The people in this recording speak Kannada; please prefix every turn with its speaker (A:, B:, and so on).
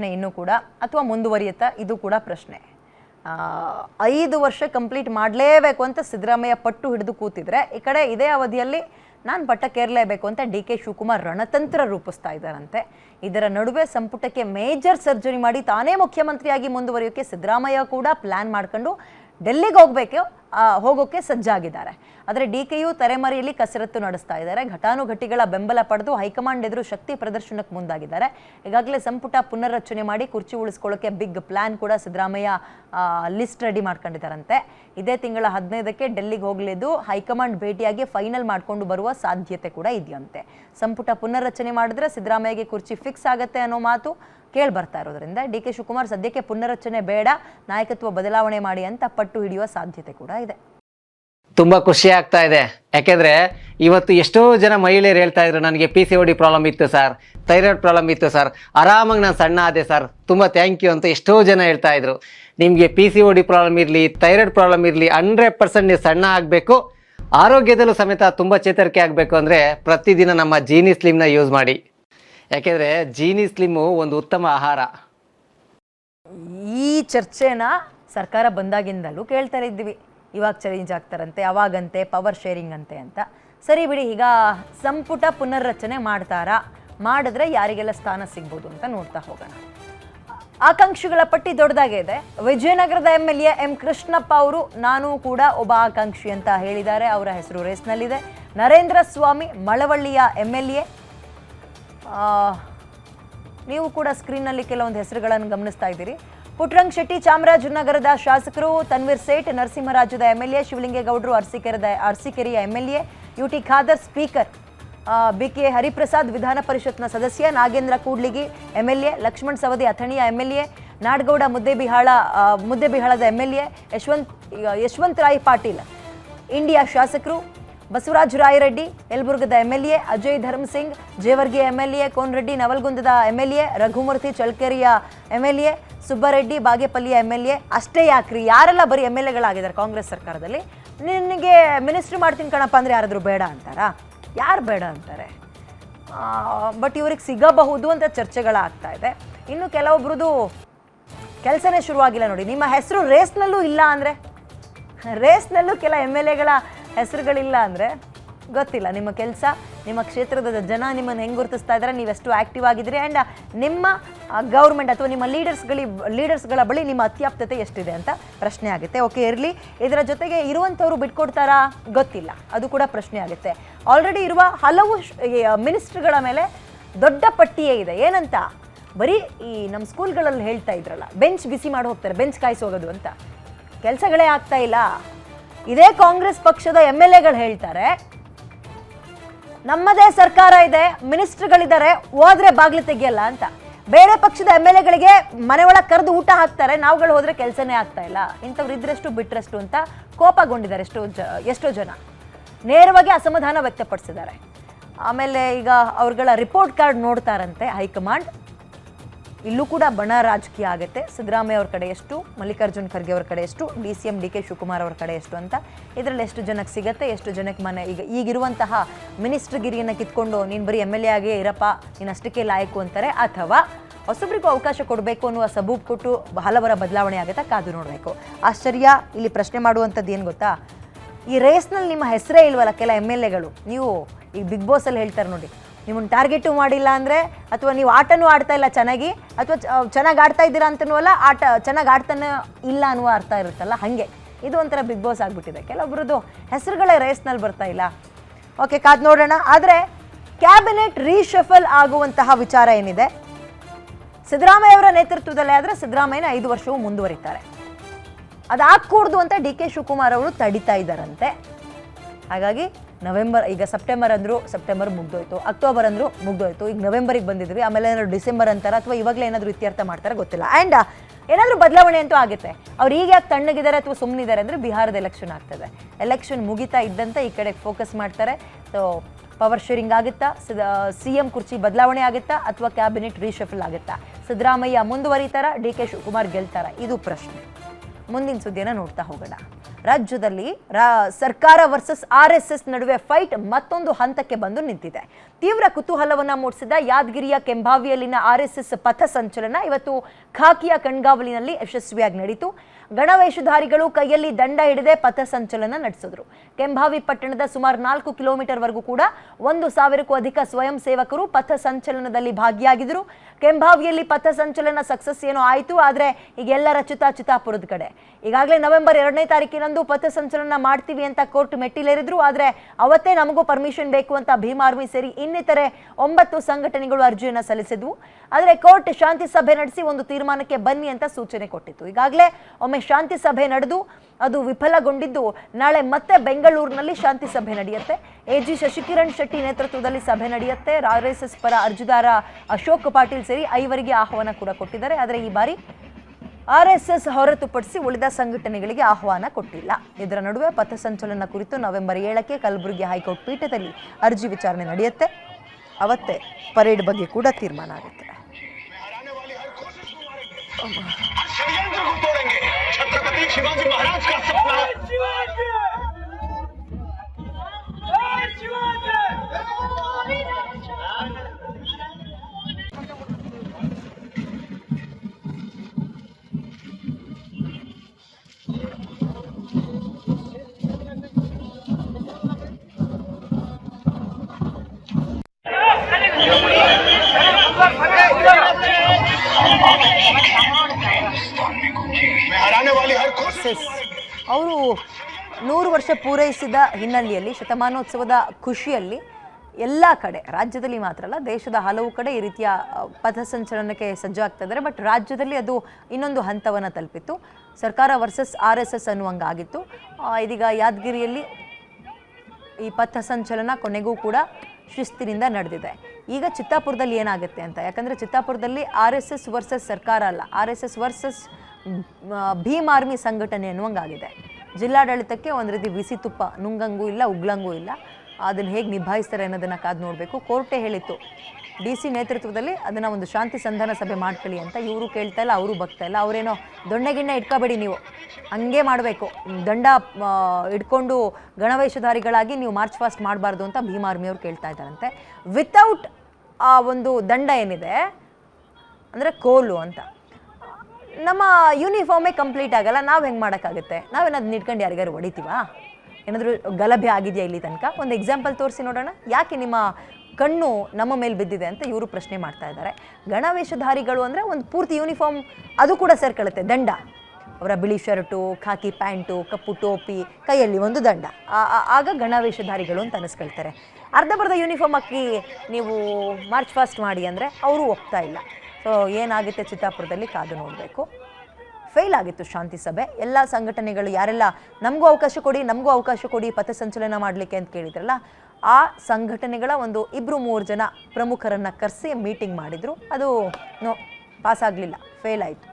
A: ಪ್ರಶ್ನೆ ಇನ್ನೂ ಕೂಡ, ಅಥವಾ ಮುಂದುವರಿಯುತ್ತಾ, ಇದು ಕೂಡ ಪ್ರಶ್ನೆ. ಐದು ವರ್ಷ ಕಂಪ್ಲೀಟ್ ಮಾಡಲೇಬೇಕು ಅಂತ ಸಿದ್ದರಾಮಯ್ಯ ಪಟ್ಟು ಹಿಡಿದು ಕೂತಿದ್ರೆ, ಈ ಕಡೆ ಇದೇ ಅವಧಿಯಲ್ಲಿ ನಾನು ಪಟ್ಟಕ್ಕೇರಲೇಬೇಕು ಅಂತ ಡಿ ಕೆ ಶಿವಕುಮಾರ್ ರಣತಂತ್ರ ರೂಪಿಸ್ತಾ ಇದ್ದಾರಂತೆ. ಇದರ ನಡುವೆ ಸಂಪುಟಕ್ಕೆ ಮೇಜರ್ ಸರ್ಜರಿ ಮಾಡಿ ತಾನೇ ಮುಖ್ಯಮಂತ್ರಿಯಾಗಿ ಮುಂದುವರಿಯೋಕ್ಕೆ ಸಿದ್ದರಾಮಯ್ಯ ಕೂಡ ಪ್ಲಾನ್ ಮಾಡ್ಕೊಂಡು ಡೆಲ್ಲಿಗೆ ಹೋಗಬೇಕು ಹೋಗೋಕೆ ಸಜ್ಜಾಗಿದ್ದಾರೆ. ಆದರೆ ಡಿ ಕೆಯು ತೆರೆಮರೆಯಲ್ಲಿ ಕಸರತ್ತು ನಡೆಸ್ತಾ ಇದ್ದಾರೆ. ಘಟಾನುಘಟಿಗಳ ಬೆಂಬಲ ಪಡೆದು ಹೈಕಮಾಂಡ್ ಎದುರು ಶಕ್ತಿ ಪ್ರದರ್ಶನಕ್ಕೆ ಮುಂದಾಗಿದ್ದಾರೆ. ಈಗಾಗಲೇ ಸಂಪುಟ ಪುನರ್ರಚನೆ ಮಾಡಿ ಕುರ್ಚಿ ಉಳಿಸ್ಕೊಳ್ಳೋಕೆ ಬಿಗ್ ಪ್ಲಾನ್ ಕೂಡ ಸಿದ್ದರಾಮಯ್ಯ ಲಿಸ್ಟ್ ರೆಡಿ ಮಾಡ್ಕೊಂಡಿದ್ದಾರಂತೆ. ಇದೇ ತಿಂಗಳ ಹದಿನೈದಕ್ಕೆ ಡೆಲ್ಲಿಗೆ ಹೋಗಲಿದ್ದು ಹೈಕಮಾಂಡ್ ಭೇಟಿಯಾಗಿ ಫೈನಲ್ ಮಾಡಿಕೊಂಡು ಬರುವ ಸಾಧ್ಯತೆ ಕೂಡ ಇದೆಯಂತೆ. ಸಂಪುಟ ಪುನರ್ರಚನೆ ಮಾಡಿದ್ರೆ ಸಿದ್ದರಾಮಯ್ಯಗೆ ಕುರ್ಚಿ ಫಿಕ್ಸ್ ಆಗತ್ತೆ ಅನ್ನೋ ಮಾತು ಕೇಳಿ ಬರ್ತಾ ಇರೋದ್ರಿಂದ ಡಿ ಕೆ ಶಿವಕುಮಾರ್ ಸದ್ಯಕ್ಕೆ ಪುನರ್ರಚನೆ ಬೇಡ, ನಾಯಕತ್ವ ಬದಲಾವಣೆ ಮಾಡಿ ಅಂತ ಪಟ್ಟು ಹಿಡಿಯುವ ಸಾಧ್ಯತೆ ಕೂಡ ಇದೆ.
B: ತುಂಬಾ ಖುಷಿ ಆಗ್ತಾ ಇದೆ. ಯಾಕೆಂದ್ರೆ ಇವತ್ತು ಎಷ್ಟೋ ಜನ ಮಹಿಳೆಯರು ಹೇಳ್ತಾ ಇದ್ರು, ನನಗೆ ಪಿ ಸಿ ಡಿ ಪ್ರಾಬ್ಲಮ್ ಇತ್ತು ಸರ್ ಥೈರಾಯ್ಡ್ ಪ್ರಾಬ್ಲಮ್ ಇತ್ತು ಸರ್, ಆರಾಮಾಗಿ ನಾನು ಸಣ್ಣ ಆದೆ ಸರ್, ತುಂಬ ಥ್ಯಾಂಕ್ ಯು ಅಂತ ಎಷ್ಟೋ ಜನ ಹೇಳ್ತಾ ಇದ್ರು. ನಿಮಗೆ ಪಿ ಸಿ ಡಿ ಪ್ರಾಬ್ಲಮ್ ಇರಲಿ ಥೈರಾಯ್ಡ್ ಪ್ರಾಬ್ಲಮ್ ಇರಲಿ ಹಂಡ್ರೆಡ್ ಪರ್ಸೆಂಟ್ ನೀವು ಸಣ್ಣ ಆಗಬೇಕು. ಆರೋಗ್ಯದಲ್ಲೂ ಸಮೇತ ತುಂಬ ಚೇತರಿಕೆ ಆಗಬೇಕು ಅಂದರೆ ಪ್ರತಿದಿನ ನಮ್ಮ ಜೀನಿ ಸ್ಲಿಮ್ನ ಯೂಸ್ ಮಾಡಿ. ಯಾಕೆಂದರೆ ಜೀನಿ ಸ್ಲಿಮ್ಮು ಒಂದು ಉತ್ತಮ ಆಹಾರ.
A: ಈ ಚರ್ಚೆನ ಸರ್ಕಾರ ಬಂದಾಗಿಂದಲೂ ಕೇಳ್ತಾ ಇದ್ವಿ ಇವಾಗ ಚೇಂಜ್ ಆಗ್ತಾರಂತೆ, ಅವಾಗಂತೆ ಪವರ್ ಶೇರಿಂಗ್ ಅಂತೆ ಅಂತ. ಸರಿ ಬಿಡಿ, ಈಗ ಸಂಪುಟ ಪುನರ್ರಚನೆ ಮಾಡ್ತಾರಾ? ಮಾಡಿದ್ರೆ ಯಾರಿಗೆಲ್ಲ ಸ್ಥಾನ ಸಿಗ್ಬೋದು ಅಂತ ನೋಡ್ತಾ ಹೋಗೋಣ. ಆಕಾಂಕ್ಷಿಗಳ ಪಟ್ಟಿ ದೊಡ್ಡದಾಗಿದೆ ವಿಜಯನಗರದ M L A M Krishnappa ಅವರು, ನಾನು ಕೂಡ ಒಬ್ಬ ಆಕಾಂಕ್ಷಿ ಅಂತ ಹೇಳಿದ್ದಾರೆ. ಅವರ ಹೆಸರು ರೇಸ್ನಲ್ಲಿದೆ ನರೇಂದ್ರ ಸ್ವಾಮಿ ಮಳವಳ್ಳಿಯ ಎಂ ಎಲ್ ಎ ನೀವು ಕೂಡ ಸ್ಕ್ರೀನ್ನಲ್ಲಿ ಕೆಲವೊಂದು ಹೆಸರುಗಳನ್ನು ಗಮನಿಸ್ತಾ ಇದ್ದೀರಿ. ಪುಟ್ರಂಗ್ ಶೆಟ್ಟಿ, ಚಾಮರಾಜನಗರದ ಶಾಸಕರು, ತನ್ವೀರ್ ಸೇಠ್, ನರಸಿಂಹರಾಜದ ಎಂ ಎಲ್ ಎ, ಶಿವಲಿಂಗೇಗೌಡರು, ಅರಸೀಕೆರೆದ, ಅರಸೀಕೆರೆಯ M L A U T Khader, speaker B K Hariprasad ವಿಧಾನ ಪರಿಷತ್ನ ಸದಸ್ಯ, Nagendra Kudligi M L A, Laxman Savadi ಅಥಣಿಯ M L A, Nadagouda Muddebihal ಮುದ್ದೆಬಿಹಾಳದ M L A, Yashwant Yashwant Rai Patil, India ಶಾಸಕರು Basavaraj Rayareddy, ಯಲಬುರ್ಗದ M L A Ajay Dharam Singh Jevargi M L A, Konareddy, ನವಲ್ಗುಂದದ M L A, Raghumurthy ಚಳ್ಕೆರೆಯ ಎಂ ಎಲ್ ಎ, ಸುಬ್ಬರೆಡ್ಡಿ, ಬಾಗೇಪಲ್ಲಿಯ ಎಂ ಎಲ್ ಎ, ಅಷ್ಟೇ ಯಾಕ್ರಿ? ಯಾರೆಲ್ಲ ಬರೀ ಎಂ ಎಲ್ ಎಗಳಾಗಿದ್ದಾರೆ ಕಾಂಗ್ರೆಸ್ ಸರ್ಕಾರದಲ್ಲಿ? ನಿನಗೆ ಮಿನಿಸ್ಟ್ರಿ ಮಾಡ್ತೀನಿ ಕಣಪ್ಪ ಅಂದರೆ ಯಾರಾದರೂ ಬೇಡ ಅಂತಾರಾ? ಯಾರು ಬೇಡ ಅಂತಾರೆ? ಬಟ್ ಇವ್ರಿಗೆ ಸಿಗಬಹುದು ಅಂತ ಚರ್ಚೆಗಳಾಗ್ತಾ ಇದೆ. ಇನ್ನು ಕೆಲವೊಬ್ರದ್ದು ಕೆಲಸನೇ ಶುರುವಾಗಿಲ್ಲ ನೋಡಿ. ನಿಮ್ಮ ಹೆಸರು ರೇಸ್ನಲ್ಲೂ ಇಲ್ಲ ಅಂದರೆ? ರೇಸ್ನಲ್ಲೂ ಕೆಲ ಎಂ ಎಲ್ ಎಗಳ ಹೆಸರುಗಳಿಲ್ಲ ಅಂದರೆ ಗೊತ್ತಿಲ್ಲ. ನಿಮ್ಮ ಕೆಲಸ, ನಿಮ್ಮ ಕ್ಷೇತ್ರದ ಜನ ನಿಮ್ಮನ್ನು ಹೆಂಗೆ ಗುರುತಿಸ್ತಾ ಇದ್ದಾರೆ ನೀವೆಷ್ಟು ಆ್ಯಕ್ಟಿವ್ ಆಗಿದ್ದೀರಿ ಆ್ಯಂಡ್ ನಿಮ್ಮ ಗೌರ್ಮೆಂಟ್ ಅಥವಾ ನಿಮ್ಮ ಲೀಡರ್ಸ್ಗಳಿ ಲೀಡರ್ಸ್ಗಳ ಬಳಿ ನಿಮ್ಮ ಅತ್ಯಾಪ್ತತೆ ಎಷ್ಟಿದೆ ಅಂತ ಪ್ರಶ್ನೆ ಆಗುತ್ತೆ. ಓಕೆ ಇರಲಿ. ಇದರ ಜೊತೆಗೆ ಇರುವಂಥವ್ರು ಬಿಟ್ಕೊಡ್ತಾರಾ? ಗೊತ್ತಿಲ್ಲ. ಅದು ಕೂಡ ಪ್ರಶ್ನೆ ಆಗುತ್ತೆ. ಆಲ್ರೆಡಿ ಇರುವ ಹಲವು ಮಿನಿಸ್ಟ್ರುಗಳ ಮೇಲೆ ದೊಡ್ಡ ಪಟ್ಟಿಯೇ ಇದೆ. ಏನಂತ? ಬರೀ ಈ ನಮ್ಮ ಸ್ಕೂಲ್ಗಳಲ್ಲಿ ಹೇಳ್ತಾ ಇದ್ರಲ್ಲ ಬೆಂಚ್ ಬಿಸಿ ಮಾಡಿ ಹೋಗ್ತಾರೆ ಬೆಂಚ್ ಕಾಯಿಸೋಗೋದು ಅಂತ. ಕೆಲಸಗಳೇ ಆಗ್ತಾ ಇಲ್ಲ. ಇದೇ ಕಾಂಗ್ರೆಸ್ ಪಕ್ಷದ ಎಂ ಎಲ್ ಎಗಳು ಹೇಳ್ತಾರೆ, ನಮ್ಮದೇ ಸರ್ಕಾರ ಇದೆ, ಮಿನಿಸ್ಟರ್ಗಳಿದ್ದಾರೆ, ಹೋದ್ರೆ ಬಾಗಿಲು ತೆಗಿಯಲ್ಲ ಅಂತ. ಬೇರೆ ಪಕ್ಷದ ಎಂ ಎಲ್ ಎಗಳಿಗೆ ಮನೆ ಒಳಗೆ ಕರೆದು ಊಟ ಹಾಕ್ತಾರೆ, ನಾವುಗಳು ಹೋದ್ರೆ ಕೆಲಸನೇ ಆಗ್ತಾ ಇಲ್ಲ. ಇಂಥವ್ರು ಇದ್ರಷ್ಟು ಬಿಟ್ರಷ್ಟು ಅಂತ ಕೋಪಗೊಂಡಿದ್ದಾರೆ ಎಷ್ಟೋ ಜ, ಎಷ್ಟೋ ಜನ. ನೇರವಾಗಿ ಅಸಮಾಧಾನ ವ್ಯಕ್ತಪಡಿಸಿದ್ದಾರೆ. ಆಮೇಲೆ ಈಗ ಅವ್ರಗಳ ರಿಪೋರ್ಟ್ ಕಾರ್ಡ್ ನೋಡ್ತಾರಂತೆ ಹೈಕಮಾಂಡ್. ಇಲ್ಲೂ ಕೂಡ ಬಣ ರಾಜಕೀಯ ಆಗುತ್ತೆ. ಸಿದ್ದರಾಮಯ್ಯ ಅವ್ರ ಕಡೆ ಎಷ್ಟು, ಮಲ್ಲಿಕಾರ್ಜುನ್ ಖರ್ಗೆ ಅವ್ರ ಕಡೆ ಎಷ್ಟು, D C M D K Shivakumar ಅವ್ರ ಕಡೆ ಎಷ್ಟು ಅಂತ. ಇದರಲ್ಲಿ ಎಷ್ಟು ಜನಕ್ಕೆ ಸಿಗತ್ತೆ, ಎಷ್ಟು ಜನಕ್ಕೆ ಮನೆ. ಈಗ ಈಗಿರುವಂತಹ ಮಿನಿಸ್ಟ್ರಿಗಿರಿಯನ್ನು ಕಿತ್ಕೊಂಡು ನೀನು ಬರೀ ಎಂ ಎಲ್ ಎ ಆಗೇ ಇರಪ್ಪ, ನೀನು ಅಷ್ಟಕ್ಕೆ ಲಾಯಕು ಅಂತಾರೆ. ಅಥವಾ ಹೊಸಬ್ರಿಗೂ ಅವಕಾಶ ಕೊಡಬೇಕು ಅನ್ನುವ ಸಬೂಬ್ ಕೊಟ್ಟು ಹಲವರ ಬದಲಾವಣೆ ಆಗುತ್ತಾ, ಕಾದು ನೋಡಬೇಕು. ಆಶ್ಚರ್ಯ, ಇಲ್ಲಿ ಪ್ರಶ್ನೆ ಮಾಡುವಂಥದ್ದು ಏನು ಗೊತ್ತಾ? ಈ ರೇಸ್ನಲ್ಲಿ ನಿಮ್ಮ ಹೆಸರೇ ಇಲ್ವಲ್ಲ ಕೆಲ ಎಂ ಎಲ್ ಎಗಳು? ನೀವು ಈ ಬಿಗ್ ಬಾಸಲ್ಲಿ ಹೇಳ್ತಾರೆ ನೋಡಿ ನಿಮ್ಮನ್ನು ಟಾರ್ಗೆಟು ಮಾಡಿಲ್ಲ ಅಂದರೆ, ಅಥವಾ ನೀವು ಆಟನೂ ಆಡ್ತಾ ಇಲ್ಲ ಚೆನ್ನಾಗಿ, ಅಥವಾ ಚೆನ್ನಾಗಿ ಆಡ್ತಾ ಇದ್ದೀರಾ ಅಂತನೂ ಅಲ್ಲ ಆಟ ಚೆನ್ನಾಗಿ ಆಡ್ತಾನೆ ಇಲ್ಲ ಅನ್ನುವ ಅರ್ಥ ಇರುತ್ತಲ್ಲ, ಹಾಗೆ. ಇದು ಒಂಥರ ಬಿಗ್ ಬಾಸ್ ಆಗಿಬಿಟ್ಟಿದೆ. ಕೆಲವೊಬ್ರದ್ದು ಹೆಸರುಗಳೇ ರೇಸ್ನಲ್ಲಿ ಬರ್ತಾ ಇಲ್ಲ. ಓಕೆ ಕಾದ್ ನೋಡೋಣ. ಆದರೆ ಕ್ಯಾಬಿನೆಟ್ ರೀಶಫಲ್ ಆಗುವಂತಹ ವಿಚಾರ ಏನಿದೆ? ಸಿದ್ದರಾಮಯ್ಯ ಅವರ ನೇತೃತ್ವದಲ್ಲಿ ಆದರೆ ಸಿದ್ದರಾಮಯ್ಯನ ಐದು ವರ್ಷವೂ ಮುಂದುವರಿತಾರೆ. ಅದಾಗಕೂಡ್ದು ಅಂತ ಡಿ ಕೆ ಶಿವಕುಮಾರ್ ಅವರು ತಡಿತಾ ಇದ್ದಾರಂತೆ. ಹಾಗಾಗಿ ನವೆಂಬರ್, ಈಗ ಸೆಪ್ಟೆಂಬರ್ ಅಂದ್ರು ಸೆಪ್ಟೆಂಬರ್ ಮುಗ್ದೋಯ್ತು, ಅಕ್ಟೋಬರ್ ಅಂದ್ರು ಮುಗ್ದೋಯ್ತು, ಈಗ ನವೆಂಬರಿಗೆ ಬಂದಿದ್ವಿ ಆಮೇಲೆ ಏನಾದ್ರು ಡಿಸೆಂಬರ್ ಅಂತಾರ, ಅಥವಾ ಇವಾಗಲೇ ಏನಾದರೂ ಇತ್ಯರ್ಥ ಮಾಡ್ತಾರೆ, ಗೊತ್ತಿಲ್ಲ. ಆ್ಯಂಡ್ ಏನಾದರೂ ಬದಲಾವಣೆ ಅಂತೂ ಆಗುತ್ತೆ. ಅವ್ರು ಈಗ ಯಾಕೆ ತಣ್ಣಗಿದ್ದಾರೆ ಅಥವಾ ಸುಮ್ಮನಿದ್ದಾರೆ ಅಂದರೆ ಬಿಹಾರದ ಎಲೆಕ್ಷನ್ ಆಗ್ತದೆ. ಎಲೆಕ್ಷನ್ ಮುಗಿತಾ ಇದ್ದಂತೆ ಈ ಕಡೆ ಫೋಕಸ್ ಮಾಡ್ತಾರೆ. ಸೊ ಪವರ್ ಶೇರಿಂಗ್ ಆಗುತ್ತಾ? ಸಿ ಎಂ ಕುರ್ಚಿ ಬದಲಾವಣೆ ಆಗುತ್ತಾ? ಅಥವಾ ಕ್ಯಾಬಿನೆಟ್ ರೀಶಫಲ್ ಆಗುತ್ತಾ? ಸಿದ್ದರಾಮಯ್ಯ ಮುಂದುವರಿತಾರ? ಡಿ ಕೆ ಶಿವಕುಮಾರ್ ಗೆಲ್ತಾರ? ಇದು ಪ್ರಶ್ನೆ. ಮುಂದಿನ ಸುದ್ದಿಯನ್ನು ನೋಡ್ತಾ ಹೋಗೋಣ. ರಾಜ್ಯದಲ್ಲಿ ರಾ, ಸರ್ಕಾರ ವರ್ಸಸ್ ಆರ್ ಎಸ್ ಎಸ್ ನಡುವೆ ಫೈಟ್ ಮತ್ತೊಂದು ಹಂತಕ್ಕೆ ಬಂದು ನಿಂತಿದೆ. ತೀವ್ರ ಕುತೂಹಲವನ್ನ ಮೂಡಿಸಿದ ಯಾದಗಿರಿಯ ಕೆಂಭಾವಿಯಲ್ಲಿನ ಆರ್ ಎಸ್ ಎಸ್ ಪಥ ಸಂಚಲನ ಇವತ್ತು ಖಾಕಿಯ ಕಣ್ಗಾವಲಿನಲ್ಲಿ ಯಶಸ್ವಿಯಾಗಿ ನಡೀತು. ಗಣವೇಷಧಾರಿಗಳು ಕೈಯಲ್ಲಿ ದಂಡ ಹಿಡಿದೇ ಪಥಸಂಚಲನ ನಡೆಸಿದ್ರು. ಕೆಂಭಾವಿ ಪಟ್ಟಣದ ಸುಮಾರು ನಾಲ್ಕು ಕಿಲೋಮೀಟರ್ ವರೆಗೂ ಕೂಡ ಒಂದು ಸಾವಿರಕ್ಕೂ ಅಧಿಕ ಸ್ವಯಂ ಸೇವಕರು ಪಥ ಸಂಚಲನದಲ್ಲಿ ಭಾಗಿಯಾಗಿದ್ರು. ಕೆಂಭಾವಿಯಲ್ಲಿ ಪಥ ಸಂಚಲನ ಸಕ್ಸಸ್ ಏನೋ ಆಯಿತು, ಆದರೆ ಈಗ ಎಲ್ಲರ ಚಿತಾ ಚಿತಾಪುರದ ಕಡೆ. ಈಗಾಗಲೇ ನವೆಂಬರ್ ಎರಡನೇ ತಾರೀಕಿನಂದು ಪಥ ಸಂಚಲನ ಮಾಡ್ತೀವಿ ಅಂತ ಕೋರ್ಟ್ ಮೆಟ್ಟಿಲೇರಿದ್ರು, ಆದರೆ ಅವತ್ತೇ ನಮಗೂ ಪರ್ಮಿಷನ್ ಬೇಕು ಅಂತ ಭೀಮ್ ಆರ್ಮಿ ಸೇರಿ ಇನ್ನಿತರೆ ಒಂಬತ್ತು ಸಂಘಟನೆಗಳು ಅರ್ಜಿಯನ್ನು ಸಲ್ಲಿಸಿದ್ವು. ಆದರೆ ಕೋರ್ಟ್ ಶಾಂತಿ ಸಭೆ ನಡೆಸಿ ಒಂದು ತೀರ್ಮಾನಕ್ಕೆ ಬನ್ನಿ ಅಂತ ಸೂಚನೆ ಕೊಟ್ಟಿತ್ತು. ಈಗಾಗಲೇ ಒಮ್ಮೆ ಶಾಂತಿ ಸಭೆ ನಡೆದು ಅದು ವಿಫಲಗೊಂಡಿದ್ದು ನಾಳೆ ಮತ್ತೆ ಬೆಂಗಳೂರಿನಲ್ಲಿ ಶಾಂತಿ ಸಭೆ ನಡೆಯುತ್ತೆ. ಎ ಜಿ ಶಶಿಕಿರಣ್ ಶೆಟ್ಟಿ ನೇತೃತ್ವದಲ್ಲಿ ಸಭೆ ನಡೆಯುತ್ತೆ. ಆರ್ ಎಸ್ ಎಸ್ ಪರ ಅರ್ಜಿದಾರ ಅಶೋಕ್ ಪಾಟೀಲ್ ಸೇರಿ ಐವರಿಗೆ ಆಹ್ವಾನ ಕೂಡ ಕೊಟ್ಟಿದ್ದಾರೆ. ಆದರೆ ಈ ಬಾರಿ ಆರ್ ಎಸ್ ಎಸ್ ಹೊರತುಪಡಿಸಿ ಉಳಿದ ಸಂಘಟನೆಗಳಿಗೆ ಆಹ್ವಾನ ಕೊಟ್ಟಿಲ್ಲ. ಇದರ ನಡುವೆ ಪಥಸಂಚಲನ ಕುರಿತು ನವೆಂಬರ್ ಏಳಕ್ಕೆ ಕಲಬುರಗಿ ಹೈಕೋರ್ಟ್ ಪೀಠದಲ್ಲಿ ಅರ್ಜಿ ವಿಚಾರಣೆ ನಡೆಯುತ್ತೆ. ಅವತ್ತೇ ಪರೇಡ್ ಬಗ್ಗೆ ಕೂಡ ತೀರ್ಮಾನ ಆಗುತ್ತೆ.
C: शिवाजी महाराज का सपना
D: शिवाजी जय
A: ಅವರು ನೂರು ವರ್ಷ ಪೂರೈಸಿದ ಹಿನ್ನೆಲೆಯಲ್ಲಿ ಶತಮಾನೋತ್ಸವದ ಖುಷಿಯಲ್ಲಿ ಎಲ್ಲ ಕಡೆ ರಾಜ್ಯದಲ್ಲಿ ಮಾತ್ರ ಅಲ್ಲ ದೇಶದ ಹಲವು ಕಡೆ ಈ ರೀತಿಯ ಪಥಸಂಚಲನಕ್ಕೆ ಸಜ್ಜಾಗ್ತಾ ಇದ್ದಾರೆ. ಬಟ್ ರಾಜ್ಯದಲ್ಲಿ ಅದು ಇನ್ನೊಂದು ಹಂತವನ್ನು ತಲುಪಿತ್ತು. ಸರ್ಕಾರ ವರ್ಸಸ್ ಆರ್ ಎಸ್ ಎಸ್ ಅನ್ನುವಂಗಾಗಿತ್ತು. ಇದೀಗ ಯಾದಗಿರಿಯಲ್ಲಿ ಈ ಪಥಸಂಚಲನ ಕೊನೆಗೂ ಕೂಡ ಶಿಸ್ತಿನಿಂದ ನಡೆದಿದೆ. ಈಗ ಚಿತ್ತಾಪುರದಲ್ಲಿ ಏನಾಗುತ್ತೆ ಅಂತ ಯಾಕಂದರೆ ಚಿತ್ತಾಪುರದಲ್ಲಿ ಆರ್ ಎಸ್ ಎಸ್ ವರ್ಸಸ್ ಸರ್ಕಾರ ಅಲ್ಲ. R S S versus Bhim army ಸಂಘಟನೆ ಅನ್ನುವಂಗಾಗಿದೆ ಜಿಲ್ಲಾಡಳಿತಕ್ಕೆ ಒಂದು ರೀತಿ ಬಿಸಿ ತುಪ್ಪ, ನುಂಗಂಗೂ ಇಲ್ಲ, ಉಗ್ಲಂಗೂ ಇಲ್ಲ. ಅದನ್ನು ಹೇಗೆ ನಿಭಾಯಿಸ್ತಾರೆ ಅನ್ನೋದನ್ನು ಕಾದು ನೋಡಬೇಕು. ಕೋರ್ಟೆ ಹೇಳಿತ್ತು, ಡಿ ಸಿ ನೇತೃತ್ವದಲ್ಲಿ ಅದನ್ನು ಒಂದು ಶಾಂತಿ ಸಂಧಾನ ಸಭೆ ಮಾಡ್ಕೊಳ್ಳಿ ಅಂತ. ಇವರು ಕೇಳ್ತಾ ಇಲ್ಲ, ಅವರು ಬಗ್ತಾ ಇಲ್ಲ. ಅವರೇನೋ ದೊಣ್ಣೆಗಿಣ್ಣೆ ಇಟ್ಕೋಬೇಡಿ ನೀವು. ಹಂಗೆ ಮಾಡಬೇಕು. ದಂಡ ಇಟ್ಕೊಂಡು ಗಣವೇಷಧಾರಿಗಳಾಗಿ ನೀವು ಮಾರ್ಚ್ ಫಾಸ್ಟ್ ಮಾಡಬಾರ್ದು ಅಂತ ಭೀಮ್ ಆರ್ಮಿಯವರು ಕೇಳ್ತಾ ಇದ್ದಾರಂತೆ. ವಿತೌಟ್ ಆ ಒಂದು ದಂಡ ಏನಿದೆ, ಅಂದರೆ ಕೋಲು ಅಂತ. ನಮ್ಮ ಯೂನಿಫಾರ್ಮೇ ಕಂಪ್ಲೀಟ್ ಆಗಲ್ಲ, ನಾವು ಹೆಂಗೆ ಮಾಡೋಕ್ಕಾಗುತ್ತೆ? ನಾವೇನಾದ್ರು ನಿಟ್ಕೊಂಡು ಯಾರಿಗಾರು ಹೊಡಿತೀವಾ? ಏನಾದರೂ ಗಲಭೆ ಆಗಿದೆಯಾ ಇಲ್ಲಿ ತನಕ? ಒಂದು ಎಕ್ಸಾಂಪಲ್ ತೋರಿಸಿ ನೋಡೋಣ. ಯಾಕೆ ನಿಮ್ಮ ಕಣ್ಣು ನಮ್ಮ ಮೇಲೆ ಬಿದ್ದಿದೆ ಅಂತ ಇವರು ಪ್ರಶ್ನೆ ಮಾಡ್ತಾ ಇದ್ದಾರೆ. ಗಣವೇಷಧಾರಿಗಳು ಅಂದರೆ ಒಂದು ಪೂರ್ತಿ ಯೂನಿಫಾರ್ಮ್ ಅದು ಕೂಡ ಸೇರ್ಕೊಳ್ಳುತ್ತೆ. ದಂಡ. ಅವರ ಬಿಳಿ ಶರ್ಟು, ಖಾಕಿ ಪ್ಯಾಂಟು, ಕಪ್ಪು ಟೋಪಿ, ಕೈಯಲ್ಲಿ ಒಂದು ದಂಡ. ಆಗ ಗಣವೇಷಧಾರಿಗಳು ಅಂತ ಅನಿಸ್ಕೊಳ್ತಾರೆ. ಅರ್ಧಬರ್ಧ ಯೂನಿಫಾರ್ಮ್ ಹಾಕಿ ನೀವು ಮಾರ್ಚ್ ಫಾಸ್ಟ್ ಮಾಡಿ ಅಂದರೆ ಅವರು ಒಪ್ತಾ ಇಲ್ಲ. ಸೊ ಏನಾಗುತ್ತೆ ಚಿತ್ತಾಪುರದಲ್ಲಿ ಕಾದು ನೋಡಬೇಕು. ಫೇಲ್ ಆಗಿತ್ತು ಶಾಂತಿ ಸಭೆ. ಎಲ್ಲ ಸಂಘಟನೆಗಳು ಯಾರೆಲ್ಲ ನಮಗೂ ಅವಕಾಶ ಕೊಡಿ, ನಮಗೂ ಅವಕಾಶ ಕೊಡಿ ಪಥಸಂಚಲನ ಮಾಡಲಿಕ್ಕೆ ಅಂತ ಕೇಳಿದ್ರಲ್ಲ, ಆ ಸಂಘಟನೆಗಳ ಒಂದು ಇಬ್ಬರು ಮೂರು ಜನ ಪ್ರಮುಖರನ್ನು ಕರೆಸಿ ಮೀಟಿಂಗ್ ಮಾಡಿದರು. ಅದು ನೋ ಪಾಸ್ ಆಗಲಿಲ್ಲ. ಫೇಲ್ ಆಯಿತು.